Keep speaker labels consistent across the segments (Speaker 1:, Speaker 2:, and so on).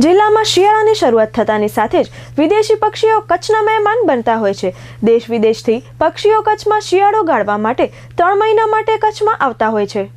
Speaker 1: જિલ્લામાં શિયાળાની શરૂઆત થતાની સાથે જ વિદેશી પક્ષીઓ કચ્છના મહેમાન બનતા હોય છે. દેશ વિદેશથી પક્ષીઓ કચ્છમાં શિયાળો ગાળવા માટે ત્રણ મહિના માટે કચ્છમાં આવતા હોય છે.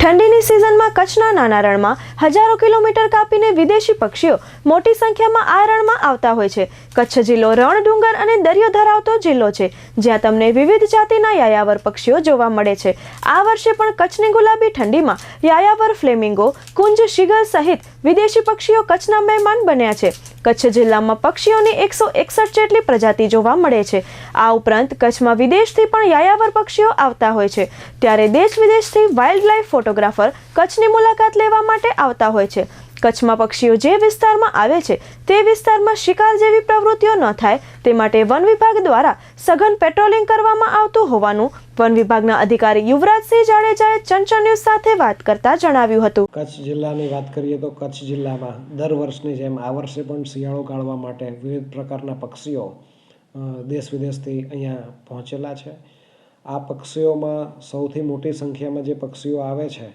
Speaker 1: ઠંડીની સિઝનમાં કચ્છના નાના રણમાં હજારો કિલોમીટર કાપીને વિદેશી પક્ષીઓ મોટી સંખ્યામાં આ રણમાં આવતા હોય છે. કચ્છ જિલ્લો રણ, ડુંગર અને દરિયો ધરાવતો જિલ્લો છે, જ્યાં તમને વિવિધ જાતિના યાયાવર પક્ષીઓ જોવા મળે છે. આ વર્ષે પણ કચ્છની ગુલાબી ઠંડીમાં યાયાવર ફ્લેમિંગો, કુંજ શિગર સહિત વિદેશી પક્ષીઓ કચ્છના મહેમાન બન્યા છે. કચ્છ જિલ્લામાં પક્ષીઓની એકસો એકસઠ જેટલી પ્રજાતિ જોવા મળે છે. આ ઉપરાંત કચ્છમાં વિદેશથી પણ યાયાવર પક્ષીઓ આવતા હોય છે. ત્યારે દેશ વિદેશથી વાઇલ્ડ લાઇફ ફોટોગ્રાફર કચ્છની મુલાકાત લેવા માટે આવતા હોય છે. કચ્છમાં પક્ષીઓ જે વિસ્તારમાં આવે છે, તે વિસ્તારમાં શિકાર જેવી પ્રવૃત્તિઓ ન થાય, તે માટે વન વિભાગ દ્વારા સઘન પેટ્રોલિંગ કરવામાં આવતું હોવાનું વન વિભાગના અધિકારી યુવરાજસિંહ જાડેજાએ ચંચળ ન્યૂઝ સાથે વાત કરતા જણાવ્યું હતું.
Speaker 2: કચ્છ જિલ્લાની વાત કરીએ તો કચ્છ જિલ્લામાં દર વર્ષની જેમ આ વર્ષે પણ શિયાળો ગાળવા માટે વિવિધ પ્રકારના પક્ષીઓ દેશ વિદેશથી અહીંયા પહોંચેલા છે. આ પક્ષીઓમાં સૌથી મોટી સંખ્યામાં જે પક્ષીઓ આવે છે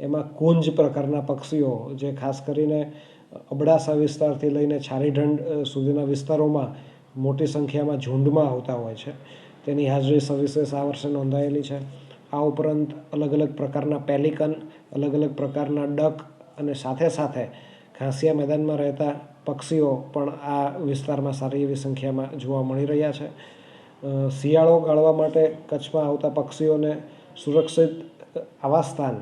Speaker 2: એમાં કુંજ પ્રકારના પક્ષીઓ, જે ખાસ કરીને અબડાસા વિસ્તારથી લઈને છારીઢંડ સુધીના વિસ્તારોમાં મોટી સંખ્યામાં ઝુંડમાં આવતા હોય છે. તેની હાજરી સવિશેષ આ વર્ષે નોંધાયેલી છે. આ ઉપરાંત અલગ અલગ પ્રકારના પેલિકન અલગ અલગ પ્રકારના ડક અને સાથે સાથે ઘાસિયા મેદાનમાં રહેતા પક્ષીઓ પણ આ વિસ્તારમાં સારી એવી સંખ્યામાં જોવા મળી રહ્યા છે. શિયાળો ગાળવા માટે કચ્છમાં આવતા પક્ષીઓને સુરક્ષિત આવાસસ્થાન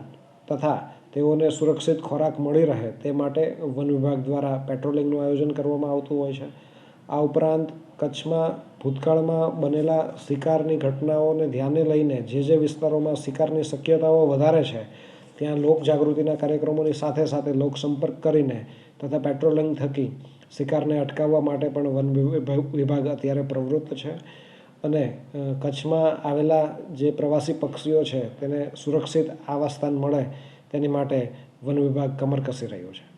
Speaker 2: તથા તેઓને સુરક્ષિત ખોરાક મળી રહે તે માટે વન વિભાગ દ્વારા પેટ્રોલિંગનું આયોજન કરવામાં આવતું હોય છે. આ ઉપરાંત કચ્છમાં ભૂતકાળમાં બનેલા શિકારની ઘટનાઓને ધ્યાને લઈને જે જે વિસ્તારોમાં શિકારની શક્યતાઓ વધારે છે, ત્યાં લોક જાગૃતિના કાર્યક્રમોની સાથે સાથે લોક સંપર્ક કરીને તથા પેટ્રોલિંગ થકી શિકારને અટકાવવા માટે પણ વન વિભાગ અત્યારે પ્રવૃત્ત છે. અને કચ્છમાં આવેલા જે પ્રવાસી પક્ષીઓ છે, તેને સુરક્ષિત આવાસસ્થાન મળે તેની માટે વન વિભાગ કમર કસી રહ્યું છે.